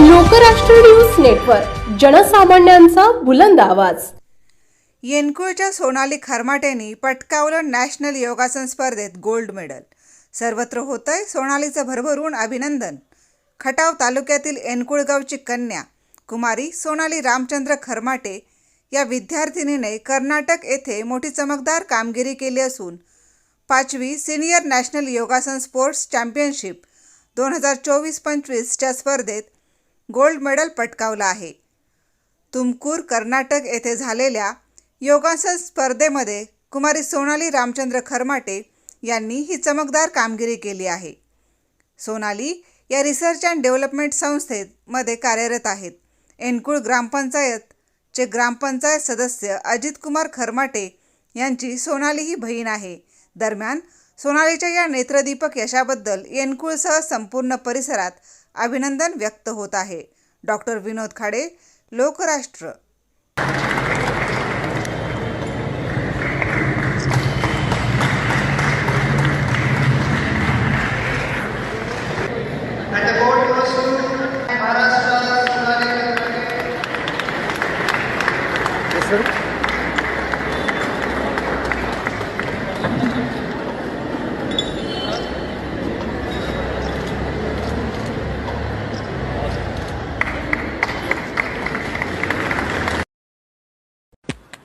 Lokrashtra news network जनसामान्यांचा बुलंद आवाज. येनकुळच्या सोनाली खरमाटेनी पटकावलं नॅशनल योगासन स्पर्धेत गोल्ड मेडल. सर्वत्र होतंय सोनालीचं भरभरून अभिनंदन. खटाव तालुक्यातील एनकुळगावची कन्या कुमारी सोनाली रामचंद्र खरमाटे या विद्यार्थिनीने कर्नाटक येथे मोठी चमकदार कामगिरी केली असून पाचवी senior national Yogasana sports championship दोन हजार चोवीस पंचवीसच्या स्पर्धेत गोल्ड मेडल पटकावलं आहे. तुमकूर कर्नाटक येथे झालेल्या योगासन स्पर्धेमध्ये कुमारी सोनाली रामचंद्र खरमाटे यांनी ही चमकदार कामगिरी केली आहे. सोनाली या रिसर्च अँड डेव्हलपमेंट संस्थेमध्ये कार्यरत आहेत. एनकुळ ग्रामपंचायतचे ग्रामपंचायत सदस्य अजितकुमार खरमाटे यांची सोनाली ही बहीण आहे. दरम्यान सोनालीच्या या नेत्रदीपक यशाबद्दल एनकुळसह संपूर्ण परिसरात अभिनंदन व्यक्त होत आहे doctor Vinod Khade Lokrashtra Thank you.